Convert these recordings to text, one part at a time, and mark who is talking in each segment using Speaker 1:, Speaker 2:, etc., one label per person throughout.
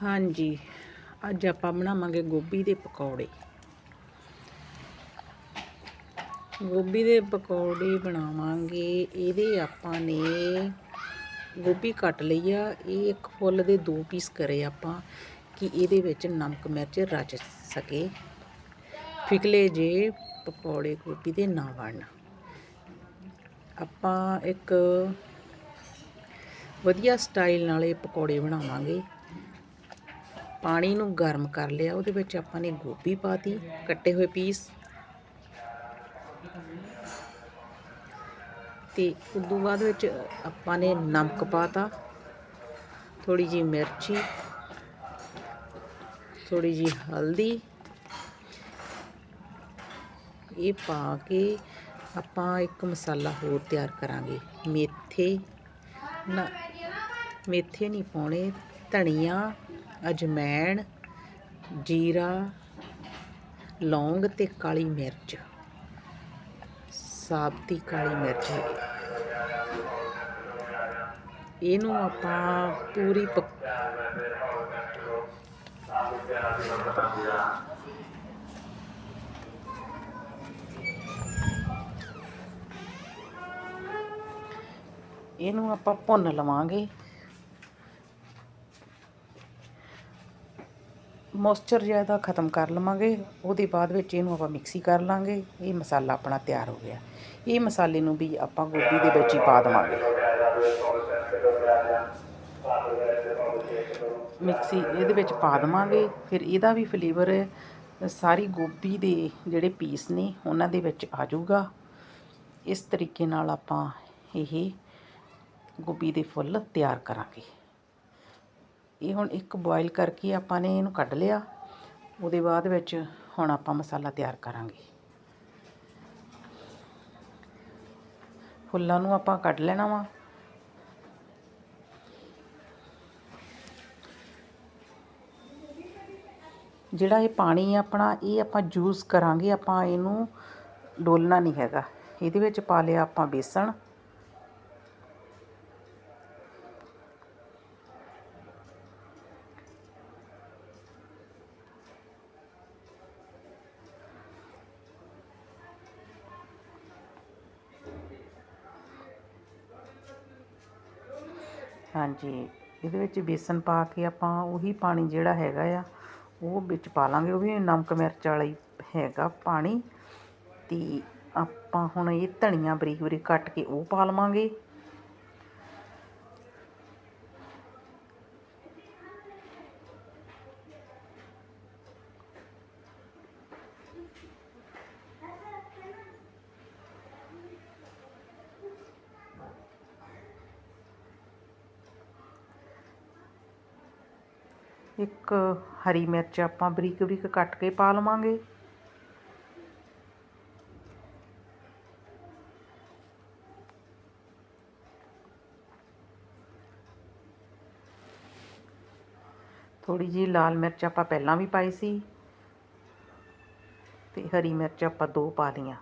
Speaker 1: ਹਾਂਜੀ, ਅੱਜ ਆਪਾਂ ਬਣਾਵਾਂਗੇ ਗੋਭੀ ਦੇ ਪਕੌੜੇ। ਗੋਭੀ ਦੇ ਪਕੌੜੇ ਬਣਾਵਾਂਗੇ, ਇਹਦੇ ਆਪਾਂ ਨੇ ਗੋਭੀ ਕੱਟ ਲਈ ਆ, ਇਹ ਇੱਕ ਫੁੱਲ ਦੇ ਦੋ ਪੀਸ ਕਰੇ ਆਪਾਂ, ਕਿ ਇਹਦੇ ਵਿੱਚ ਨਮਕ, ਮਿਰਚ ਰਚ ਸਕੇ। ਫਿਕਲੇ ਜੇ ਪਕੌੜੇ ਗੋਭੀ ਦੇ ਨਾ ਬਣਨ ਆਪਾਂ ਇੱਕ ਵਧੀਆ ਸਟਾਈਲ ਨਾਲ ਇਹ ਪਕੌੜੇ ਬਣਾਵਾਂਗੇ। ਪਾਣੀ ਨੂੰ ਗਰਮ ਕਰ ਲਿਆ, ਉਹਦੇ ਵਿੱਚ ਆਪਾਂ ਨੇ ਗੋਭੀ ਪਾਤੀ, ਕੱਟੇ ਹੋਏ ਪੀਸ। ਤੇ ਤੋਂ ਬਾਅਦ ਵਿੱਚ ਆਪਾਂ ਨੇ ਨਮਕ ਪਾਤਾ ਥੋੜੀ ਜੀ ਮਿਰਚੀ ਥੋੜੀ ਜੀ ਹਲਦੀ। ਇਹ ਪਾ ਕੇ ਆਪਾਂ ਇੱਕ ਮਸਾਲਾ ਹੋਰ ਤਿਆਰ ਕਰਾਂਗੇ, ਮੇਥੇ। ਨਾ, ਮੇਥੇ ਨਹੀਂ ਪਾਉਣੇ, ਧਨੀਆ ਅਜਮੈਣ, ਜੀਰਾ, ਲੌਂਗ ਤੇ ਕਾਲੀ ਮਿਰਚ। ਸਾਬਤੀ ਕਾਲੀ ਮਿਰਚ। ਇਹਨੂੰ ਆਪਾਂ ਪੂਰੀ ਪਕ- ਇਹਨੂੰ ਆਪਾਂ ਭੁੰਨ ਲਵਾਂਗੇ। ਮੋਇਸਚਰ ਜ਼ਿਆਦਾ ਖਤਮ ਕਰ ਲਵਾਂਗੇ, ਉਹਦੇ ਬਾਅਦ ਵਿੱਚ ਇਹਨੂੰ ਆਪਾਂ ਮਿਕਸੀ ਕਰ ਲਾਂਗੇ। ਇਹ ਮਸਾਲਾ ਆਪਣਾ ਤਿਆਰ ਹੋ ਗਿਆ। ਇਹ ਮਸਾਲੇ ਨੂੰ ਵੀ ਆਪਾਂ ਗੋਭੀ ਦੇ ਵਿੱਚ ਹੀ ਪਾ ਦੇਵਾਂਗੇ। ਮਿਕਸੀ ਇਹਦੇ ਵਿੱਚ ਪਾ ਦੇਵਾਂਗੇ। ਫਿਰ ਇਹਦਾ ਵੀ ਫਲੇਵਰ ਸਾਰੀ ਗੋਭੀ ਦੇ ਜਿਹੜੇ ਪੀਸ ਨੇ, ਉਹਨਾਂ ਦੇ ਵਿੱਚ ਆ ਜਾਊਗਾ। ਇਸ ਤਰੀਕੇ ਨਾਲ ਆਪਾਂ ਇਹ ਗੋਭੀ ਦੇ ਫੁੱਲ ਤਿਆਰ ਕਰਾਂਗੇ। ਇਹ ਹੁਣ ਇੱਕ ਬੋਇਲ ਕਰਕੇ ਆਪਾਂ ਨੇ ਇਹਨੂੰ ਕੱਢ ਲਿਆ। ਉਹਦੇ ਬਾਅਦ ਵਿੱਚ ਹੁਣ ਆਪਾਂ ਮਸਾਲਾ ਤਿਆਰ ਕਰਾਂਗੇ। ਫੁੱਲਾਂ ਨੂੰ ਆਪਾਂ ਕੱਢ ਲੈਣਾ ਵਾ। ਜਿਹੜਾ ਇਹ ਪਾਣੀ ਆਪਣਾ, ਇਹ ਆਪਾਂ ਜੂਸ ਕਰਾਂਗੇ, ਆਪਾਂ ਇਹਨੂੰ ਡੋਲਣਾ ਨਹੀਂ ਹੈਗਾ। ਇਹਦੇ ਵਿੱਚ ਪਾ ਲਿਆ ਆਪਾਂ ਬੇਸਣ। ਹਾਂਜੀ। ਇਹਦੇ ਵਿੱਚ ਬੇਸਨ ਪਾ ਕੇ ਆਪਾਂ ਉਹੀ ਪਾਣੀ ਜਿਹੜਾ ਹੈਗਾ ਆ, ਉਹ ਵਿੱਚ ਪਾ ਲਾਂਗੇ। ਉਹ ਵੀ ਨਮਕ ਮਿਰਚ ਵਾਲਾ ਹੀ ਹੈਗਾ ਪਾਣੀ। ਅਤੇ ਆਪਾਂ ਹੁਣ ਇਹ ਧਨੀਆ ਬਰੀਕ ਬਰੀਕ ਕੱਟ ਕੇ ਉਹ ਪਾ ਲਵਾਂਗੇ। ਇੱਕ ਹਰੀ ਮਿਰਚ ਆਪਾਂ ਬਰੀਕ ਬਰੀਕ ਕੱਟ ਕੇ ਪਾ ਲਵਾਂਗੇ। ਥੋੜੀ ਜੀ ਲਾਲ ਮਿਰਚ ਆਪਾਂ ਪਹਿਲਾਂ ਵੀ ਪਾਈ ਸੀ ਤੇ ਹਰੀ ਮਿਰਚ ਆਪਾਂ ਦੋ ਪਾ ਲਈਆਂ।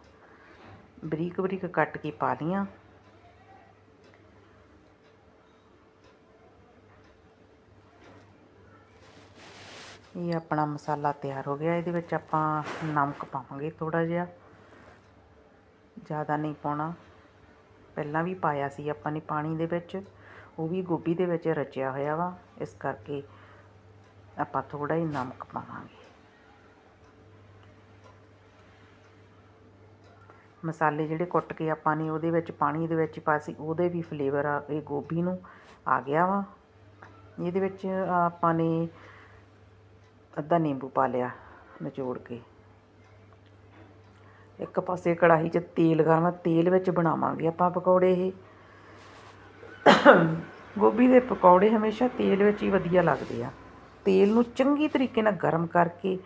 Speaker 1: ਬਰੀਕ ਬਰੀਕ ਕੱਟ ਕੇ ਪਾ ਲਈਆਂ। ਇਹ ਆਪਣਾ ਮਸਾਲਾ ਤਿਆਰ ਹੋ ਗਿਆ। ਇਹਦੇ ਵਿੱਚ ਆਪਾਂ ਨਮਕ ਪਾਵਾਂਗੇ ਥੋੜਾ ਜਿਹਾ। ਜ਼ਿਆਦਾ ਨਹੀਂ ਪਾਉਣਾ। ਪਹਿਲਾਂ ਵੀ ਪਾਇਆ ਸੀ ਆਪਾਂ ਨੇ ਪਾਣੀ ਦੇ ਵਿੱਚ। ਉਹ ਵੀ ਗੋਭੀ ਦੇ ਵਿੱਚ ਰਚਿਆ ਹੋਇਆ ਵਾ। ਇਸ ਕਰਕੇ ਆਪਾਂ ਥੋੜਾ ਹੀ ਨਮਕ ਪਾਵਾਂਗੇ। ਮਸਾਲੇ ਜਿਹੜੇ ਕੁੱਟ ਕੇ ਆਪਾਂ ਨੇ ਉਹਦੇ ਵਿੱਚ ਪਾਣੀ ਦੇ ਵਿੱਚ ਪਾ ਸੀ, ਉਹਦੇ ਵੀ ਫਲੇਵਰ ਆ, ਇਹ ਗੋਭੀ ਨੂੰ ਆ ਗਿਆ ਵਾ। ਇਹਦੇ ਵਿੱਚ ਆਪਾਂ ਨੇ ਅੱਧਾ ਨਿੰਬੂ ਪਾ ਲਿਆ ਨਿਚੋੜ ਕੇ। ਇੱਕ ਪਾਸੇ ਕੜਾਹੀ 'ਚ ਤੇਲ ਗਰਮ ਆ, ਤੇਲ ਵਿੱਚ ਬਣਾਵਾਂਗੇ ਆਪਾਂ ਪਕੌੜੇ ਇਹ। ਗੋਭੀ ਦੇ ਪਕੌੜੇ ਹਮੇਸ਼ਾ ਤੇਲ ਵਿੱਚ ਹੀ ਵਧੀਆ ਲੱਗਦੇ ਆ। ਤੇਲ ਨੂੰ ਚੰਗੀ ਤਰੀਕੇ ਨਾਲ ਗਰਮ ਕਰਕੇ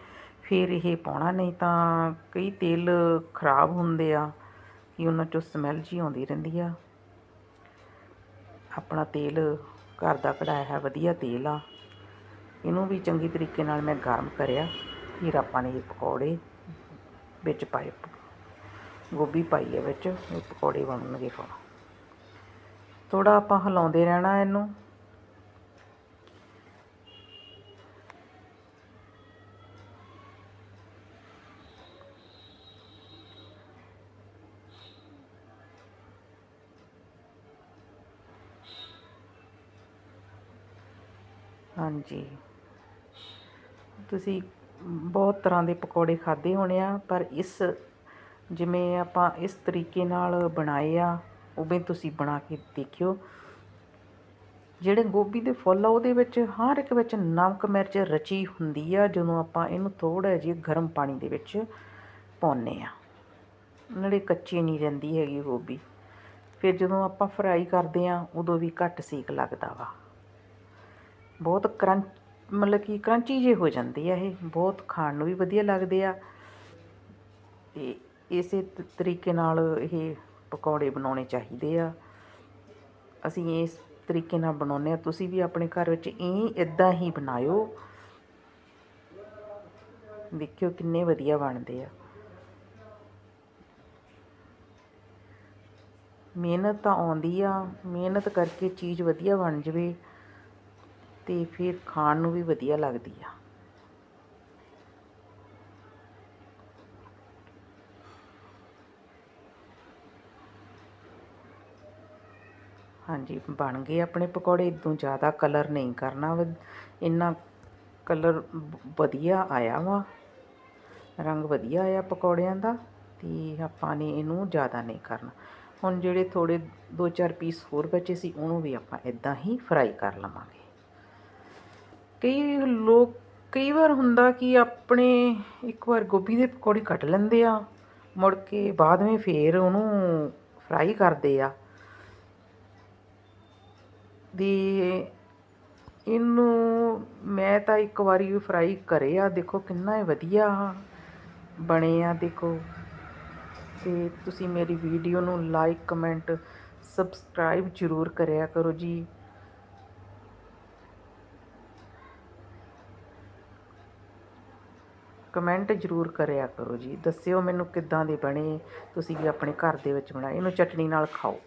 Speaker 1: ਫਿਰ ਇਹ ਪਾਉਣਾ ਨਹੀਂ ਤਾਂ ਕਈ ਤੇਲ ਖਰਾਬ ਹੁੰਦੇ ਆ ਕਿ ਉਹਨਾਂ 'ਚੋਂ ਸਮੈਲ ਜੀ ਆਉਂਦੀ ਰਹਿੰਦੀ ਆ। ਆਪਣਾ ਤੇਲ ਘਰ ਦਾ ਕਢਾਇਆ ਹੈ ਵਧੀਆ ਤੇਲ ਆ। ਇਹਨੂੰ ਵੀ ਚੰਗੀ ਤਰੀਕੇ ਨਾਲ ਮੈਂ ਗਰਮ ਕਰਿਆ, ਫਿਰ ਆਪਾਂ ਨੇ ਇਹ ਪਕੌੜੇ ਵਿੱਚ ਪਾਏ, ਗੋਭੀ ਪਾਈ ਹੈ ਵਿੱਚ, ਇਹ ਪਕੌੜੇ ਬਣਨਗੇ ਹੁਣ। ਥੋੜਾ ਆਪਾਂ ਹਿਲਾਉਂਦੇ ਰਹਿਣਾ ਇਹਨੂੰ। ਹਾਂਜੀ। ਤੁਸੀਂ ਬਹੁਤ ਤਰ੍ਹਾਂ ਦੇ ਪਕੌੜੇ ਖਾਧੇ ਹੋਣੇ ਆ, ਪਰ ਇਸ ਜਿਵੇਂ ਆਪਾਂ ਇਸ ਤਰੀਕੇ ਨਾਲ ਬਣਾਏ ਆ, ਉਵੇਂ ਤੁਸੀਂ ਬਣਾ ਕੇ ਦੇਖਿਓ। ਜਿਹੜੇ ਗੋਭੀ ਦੇ ਫੁੱਲ ਆ, ਉਹਦੇ ਵਿੱਚ ਹਰ ਇੱਕ ਵਿੱਚ ਨਮਕ ਮਿਰਚ ਰਚੀ ਹੁੰਦੀ ਆ, ਜਦੋਂ ਆਪਾਂ ਇਹਨੂੰ ਥੋੜਾ ਜਿਹਾ ਗਰਮ ਪਾਣੀ ਦੇ ਵਿੱਚ ਪਾਉਂਦੇ ਆ। ਨਾਲੇ ਕੱਚੀ ਨਹੀਂ ਰਹਿੰਦੀ ਹੈਗੀ ਗੋਭੀ। ਫਿਰ ਜਦੋਂ ਆਪਾਂ ਫਰਾਈ ਕਰਦੇ ਆ, ਉਦੋਂ ਵੀ ਘੱਟ ਸੇਕ ਲੱਗਦਾ ਵਾ। ਬਹੁਤ ਕਰੰਚ ਮਤਲਬ ਕਿ ਕਰੰਚੀ ਜਿਹੇ ਹੋ ਜਾਂਦੇ ਆ ਇਹ, ਬਹੁਤ ਖਾਣ ਨੂੰ ਵੀ ਵਧੀਆ ਲੱਗਦੇ ਆ। ਅਤੇ ਇਸੇ ਤਰੀਕੇ ਨਾਲ ਇਹ ਪਕੌੜੇ ਬਣਾਉਣੇ ਚਾਹੀਦੇ ਆ। ਅਸੀਂ ਇਸ ਤਰੀਕੇ ਨਾਲ ਬਣਾਉਂਦੇ ਆ। ਤੁਸੀਂ ਵੀ ਆਪਣੇ ਘਰ ਵਿੱਚ ਇਹ ਇਦਾਂ ਹੀ ਬਣਾਇਓ। ਦੇਖਿਓ ਕਿੰਨੇ ਵਧੀਆ ਬਣਦੇ ਆ। ਮਿਹਨਤ ਤਾਂ ਆਉਂਦੀ ਆ। ਮਿਹਨਤ ਕਰਕੇ ਚੀਜ਼ ਵਧੀਆ ਬਣ ਜਵੇ। ਤੇ ਫਿਰ ਖਾਣ ਨੂੰ ਵੀ ਵਧੀਆ ਲੱਗਦੀ ਆ। ਹਾਂਜੀ, ਬਣ ਗਏ ਆਪਣੇ ਪਕੌੜੇ, ਇਦੋਂ ਜ਼ਿਆਦਾ ਕਲਰ ਨਹੀਂ ਕਰਨਾ ਵ- ਇੰਨਾ ਕਲਰ ਵਧੀਆ ਆਇਆ ਵਾ। ਰੰਗ ਵਧੀਆ ਆਇਆ ਪਕੌੜਿਆਂ ਦਾ ਤੇ ਆਪਾਂ ਨੇ ਇਹਨੂੰ ਜ਼ਿਆਦਾ ਨਹੀਂ ਕਰਨਾ। ਹੁਣ ਜਿਹੜੇ ਥੋੜੇ ਦੋ ਚਾਰ ਪੀਸ ਹੋਰ ਬਚੇ ਸੀ, ਉਹਨੂੰ ਵੀ ਆਪਾਂ ਇਦਾਂ ਹੀ ਫਰਾਈ ਕਰ ਲਵਾਂਗੇ। ਕਈ ਲੋਕ, ਕਈ ਵਾਰ ਹੁੰਦਾ ਕਿ ਆਪਣੇ ਇੱਕ ਵਾਰ ਗੋਭੀ ਦੇ ਪਕੌੜੇ ਕੱਟ ਲੈਂਦੇ ਆ, ਮੁੜ ਕੇ ਬਾਅਦ ਵਿੱਚ ਫਿਰ ਉਹਨੂੰ ਫਰਾਈ ਕਰਦੇ ਆ। ਦੀ ਇਹਨੂੰ ਮੈਂ ਤਾਂ ਇੱਕ ਵਾਰੀ ਫਰਾਈ ਕਰੇ ਆ, ਦੇਖੋ ਕਿੰਨਾ ਇਹ ਵਧੀਆ ਬਣੇ ਆ, ਦੇਖੋ। ਤੇ ਤੁਸੀਂ ਮੇਰੀ ਵੀਡੀਓ ਨੂੰ ਲਾਈਕ ਕਮੈਂਟ ਸਬਸਕ੍ਰਾਈਬ ਜ਼ਰੂਰ ਕਰਿਆ ਕਰੋ ਜੀ। ਕਮੈਂਟ ਜ਼ਰੂਰ ਕਰਿਆ ਕਰੋ ਜੀ। ਦੱਸਿਓ ਮੈਨੂੰ ਕਿੱਦਾਂ ਦੇ ਬਣੇ, ਤੁਸੀਂ ਵੀ ਆਪਣੇ ਘਰ ਦੇ ਵਿੱਚ ਬਣਾਏ ਇਹਨੂੰ ਚਟਨੀ ਨਾਲ ਖਾਓ।